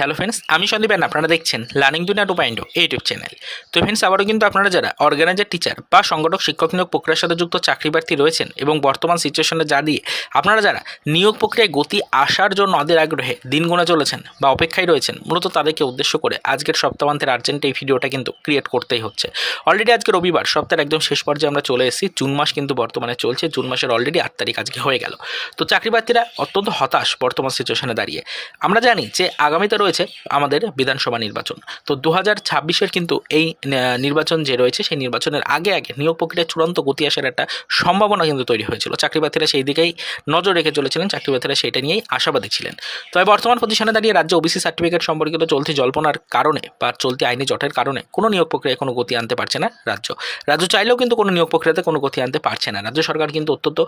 Hello friends আমি সন্দীপ আপনারা দেখছেন learning Duniya two point YouTube channel তো ফ্রেন্ডস আবারও কিন্তু আপনারা যারা অর্গানাইজার টিচার বা সংগঠক, শিক্ষক নিয়োগ প্রক্রিয়ার সাথে যুক্ত চাকরি প্রার্থী রয়েছেন এবং বর্তমান সিচুয়েশনে যা দিয়ে আপনারা যারা নিয়োগ প্রক্রিয়ায় গতি আসার জন্য অধীর আগ্রহে দিন গোনা চলেছেন বা অপেক্ষায় রয়েছেন, মূলত তাদেরকে উদ্দেশ্য করে আজকের সপ্তাহান্তের আর্জেন্ট এই ভিডিওটা কিন্তু ক্রিয়েট করতেই হচ্ছে। অলরেডি আজকে রবিবার, সপ্তাহের একদম শেষ পর্যায়ে আমরা চলে এসেছি। জুন মাস কিন্তু বর্তমানে চলছে, জুন মাসের অলরেডি আট তারিখ আজকে হয়ে গেল। তো চাকরি প্রার্থীরা অত্যন্ত হতাশ বর্তমান সিচুয়েশনে দাঁড়িয়ে। আমরা জানি যে আগামীতে রয়েছে আমাদের বিধানসভা নির্বাচন। তো দু হাজার ছাব্বিশের কিন্তু এই নির্বাচন যে রয়েছে সেই নির্বাচনের আগে আগে নিয়োগ প্রক্রিয়ায় চূড়ান্ত গতি আসার একটা সম্ভাবনা কিন্তু তৈরি হয়েছিল। চাকরি প্রার্থীরা সেই দিকেই নজর রেখে চলেছিলেন চাকরি প্রার্থীরা সেইটা নিয়েই আশাবাদী ছিলেন। তবে বর্তমান পজিশনে দাঁড়িয়ে রাজ্যে ওবিসি সার্টিফিকেট সম্পর্কিত চলতি জল্পনার কারণে বা চলতি আইনি জটের কারণে কোনো নিয়োগ প্রক্রিয়ায় কোনো গতি আনতে পারছে না রাজ্য। রাজ্য চাইলেও কিন্তু কোনো নিয়োগ প্রক্রিয়াতে কোনো গতি আনতে পারছে না। রাজ্য সরকার কিন্তু অত্যন্ত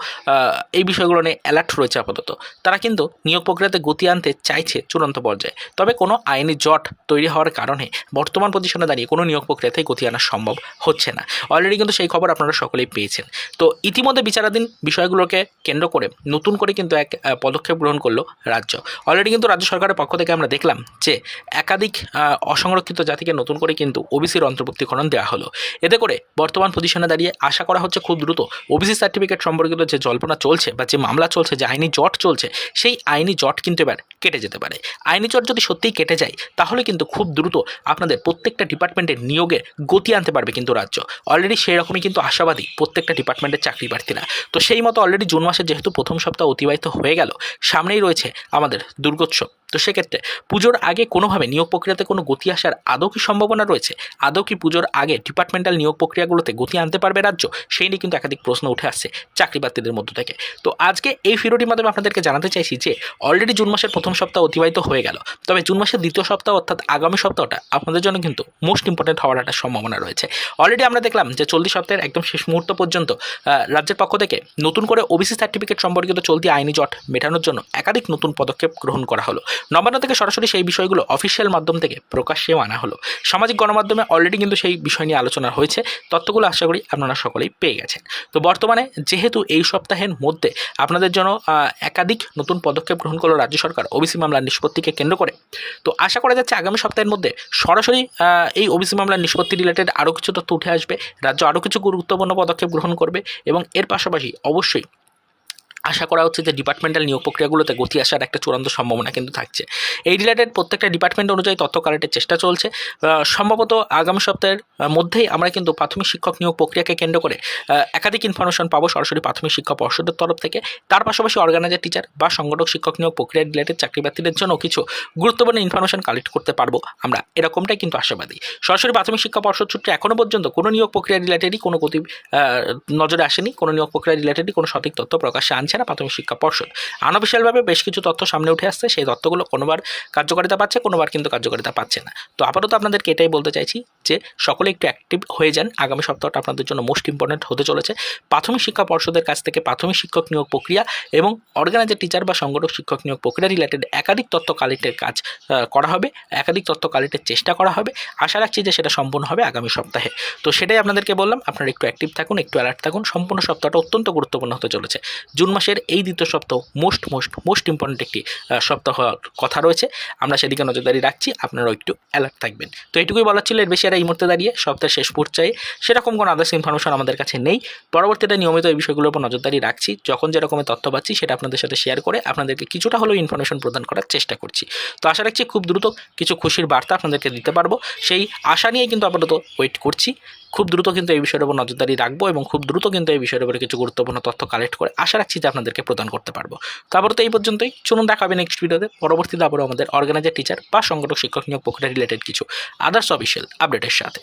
এই বিষয়গুলো নিয়ে অ্যালার্ট রয়েছে আপাতত। তারা কিন্তু নিয়োগ প্রক্রিয়াতে গতি আনতে চাইছে চূড়ান্ত পর্যায়ে। তবে কোনো আইনি জট তৈরি হওয়ার কারণে বর্তমান পজিশনে দাঁড়িয়ে কোনো নিয়োগ প্রক্রিয়াতে গতি আনা সম্ভব হচ্ছে না। অলরেডি কিন্তু সেই খবর আপনারা সকলেই পেয়েছেন। তো ইতিমধ্যে বিচারাধীন বিষয়গুলোকে কেন্দ্র করে নতুন করে কিন্তু এক পদক্ষেপ গ্রহণ করল রাজ্য। অলরেডি কিন্তু রাজ্য সরকারের পক্ষ থেকে আমরা দেখলাম যে একাধিক অসংরক্ষিত জাতিকে নতুন করে কিন্তু ওবিসির অন্তর্ভুক্তিকরণ দেওয়া হলো। এতে করে বর্তমান পজিশনে দাঁড়িয়ে আশা করা হচ্ছে খুব দ্রুত ওবিসি সার্টিফিকেট সম্পর্কিত যে জল্পনা চলছে বা যে মামলা চলছে, যে আইনি জট চলছে, সেই আইনি জট কিন্তু এবার কেটে যেতে পারে। আইনি চট যদি সত্যিই কেটে যায়, তাহলে কিন্তু খুব দ্রুত আপনাদের প্রত্যেকটা ডিপার্টমেন্টের নিয়োগে গতি আনতে পারবে কিন্তু রাজ্য। অলরেডি সেই রকমই কিন্তু আশাবাদী প্রত্যেকটা ডিপার্টমেন্টের চাকরি প্রার্থীরা। তো সেই মতো অলরেডি জুন মাসের যেহেতু প্রথম সপ্তাহ অতিবাহিত হয়ে গেল, সামনেই রয়েছে আমাদের দুর্গোৎসব। তো সেক্ষেত্রে পুজোর আগে কোনোভাবে নিয়োগ প্রক্রিয়াতে কোনো গতি আসার আদৌ কি সম্ভাবনা রয়েছে? আদৌ কি পুজোর আগে ডিপার্টমেন্টাল নিয়োগ প্রক্রিয়াগুলোতে গতি আনতে পারবে রাজ্য? সেই নিয়ে কিন্তু একাধিক প্রশ্ন উঠে আসছে চাকরি প্রার্থীদের মধ্য থেকে। তো আজকে এই ভিডিওটির মাধ্যমে আপনাদেরকে জানাতে চাইছি যে অলরেডি জুন মাসের প্রথম সপ্তাহ অতিবাহিত হয়ে গেল। তবে জুন মাসের দ্বিতীয় সপ্তাহ অর্থাৎ আগামী সপ্তাহটা আপনাদের জন্য কিন্তু মোস্ট ইম্পর্টেন্ট হওয়ার একটা সম্ভাবনা রয়েছে। অলরেডি আমরা দেখলাম যে চলতি সপ্তাহের একদম শেষ মুহূর্ত পর্যন্ত রাজ্যের পক্ষ থেকে নতুন করে ওবিসি সার্টিফিকেট সম্পর্কিত চলতি আইনি জট মেটানোর জন্য একাধিক নতুন পদক্ষেপ গ্রহণ করা হলো। নবান্ন থেকে সরাসরি সেই বিষয়গুলো অফিসিয়াল মাধ্যম থেকে প্রকাশ্যেও আনা হলো। সামাজিক গণমাধ্যমে অলরেডি কিন্তু সেই বিষয় নিয়ে আলোচনা হয়েছে। তথ্যগুলো আশা করি আপনারা সকলেই পেয়ে গেছেন। তো বর্তমানে যেহেতু এই সপ্তাহের মধ্যে আপনাদের জন্য একাধিক নতুন পদক্ষেপ গ্রহণ করল রাজ্য সরকার, ওবিসি মামলার নিষ্পত্তিকে কেন্দ্র করে, তো আশা করা যাচ্ছে আগামী সপ্তাহের মধ্যে সরাসরি এই ওবিসি মামলার নিষ্পত্তি রিলেটেড আরও কিছু তথ্য উঠে আসবে। রাজ্য আরও কিছু গুরুত্বপূর্ণ পদক্ষেপ গ্রহণ করবে এবং এর পাশাপাশি অবশ্যই আশা করা হচ্ছে যে ডিপার্টমেন্টাল নিয়োগ প্রক্রিয়াগুলোতে গতি আসার একটা চূড়ান্ত সম্ভাবনা কিন্তু থাকছে। এই রিলেটেড প্রত্যেকটা ডিপার্টমেন্ট অনুযায়ী তথ্য কালেক্টের চেষ্টা চলছে। সম্ভবত আগামী সপ্তাহের মধ্যেই আমরা কিন্তু প্রাথমিক শিক্ষক নিয়োগ প্রক্রিয়াকে কেন্দ্র করে একাধিক ইনফরমেশন পাবো সরাসরি প্রাথমিক শিক্ষা পর্ষদের তরফ থেকে। তার পাশাপাশি অর্গানাইজার টিচার বা সংগঠক শিক্ষক নিয়োগ প্রক্রিয়া রিলেটেড চাকরি প্রার্থীদের জন্য কিছু গুরুত্বপূর্ণ ইনফরমেশন কালেক্ট করতে পারব আমরা। এরকমটাই কিন্তু আশাবাদী। সরাসরি প্রাথমিক শিক্ষা পর্ষদ সূত্রে এখনও পর্যন্ত কোনো নিয়োগ প্রক্রিয়া রিলেটেডই কোনো গতি নজরে আসেনি। কোনো নিয়োগ প্রক্রিয়া রিলেটেডই কোনো সঠিক তথ্য প্রকাশ্যে আনছে না, প্রাথমিক শিক্ষা পর্ষদ। আনঅফিসিয়ালভাবে বেশ কিছু তথ্য সামনে উঠে আসছে, সেই তথ্যগুলো কোনোবার কার্যকারিতা পাচ্ছে, কোনোবার কিন্তু কার্যকারিতা পাচ্ছে না। তো আপাতত আপনাদেরকে এটাই বলতে চাইছি যে, সকলে একটু অ্যাক্টিভ হয়ে যান। আগামী সপ্তাহটা আপনাদের জন্য মোস্ট ইম্পর্ট্যান্ট হতে চলেছে। প্রাথমিক শিক্ষা পর্ষদের কাছ থেকে প্রাথমিক শিক্ষক নিয়োগ প্রক্রিয়া এবং অর্গানাইজার টিচার বা সংগঠক শিক্ষক নিয়োগ প্রক্রিয়া রিলেটেড একাধিক তথ্য কালেক্টের কাজ করা হবে। একাধিক তথ্য কালেক্টের চেষ্টা করা হবে। আশা রাখছি যে সেটা সম্পূর্ণ হবে আগামী সপ্তাহে। তো সেটাই আপনাদেরকে বললাম, আপনারা একটু অ্যাক্টিভ থাকুন, একটু অ্যালার্ট থাকুন। সম্পূর্ণ সপ্তাহটা অত্যন্ত গুরুত্বপূর্ণ হতে চলেছে। জুন মাসের এই দ্বিতীয় সপ্তাহ মোস্ট মোস্ট মোস্ট ইম্পর্ট্যান্ট একটি সপ্তাহ হওয়ার কথা রয়েছে। আমরা সেদিকে নজরদারি রাখছি, আপনারাও একটু অ্যালার্ট থাকবেন। তো এটুকুই বলার ছিল, এর বেশি আর এই মুহূর্তে দাঁড়িয়ে সপ্তাহের শেষ পর্যায়ে সেরকম কোনো আদার্স ইনফরমেশন আমাদের কাছে নেই। পরবর্তীতে নিয়মিত এই বিষয়গুলোর উপর নজরদারি রাখছি, যখন যেরকমের তথ্য পাচ্ছি সেটা আপনাদের সাথে শেয়ার করে আপনাদেরকে কিছুটা হলেও ইনফরমেশন প্রদান করার চেষ্টা করছি। তো আশা রাখছি খুব দ্রুত কিছু খুশির বার্তা আপনাদেরকে দিতে পারব। সেই আশা নিয়েই কিন্তু আপাতত ওয়েট করছি। খুব দ্রুত কিন্তু এই বিষয়ের উপর নজরদারি রাখব এবং খুব দ্রুত কিন্তু এই বিষয়ের উপরে কিছু গুরুত্বপূর্ণ তথ্য কালেক্ট করে আশা রাখছি যে আপনাদেরকে প্রদান করতে পারব। তারপর তো এই পর্যন্তই। চলুন দেখা হবে নেক্সট ভিডিওতে পরবর্তীতে আবারও আমাদের অর্গানাইজার টিচার বা সংগঠক, শিক্ষক নিয়োগ প্রক্রিয়া রিলেটেড কিছু আদার্স অফিসিয়াল আপডেটের সাথে।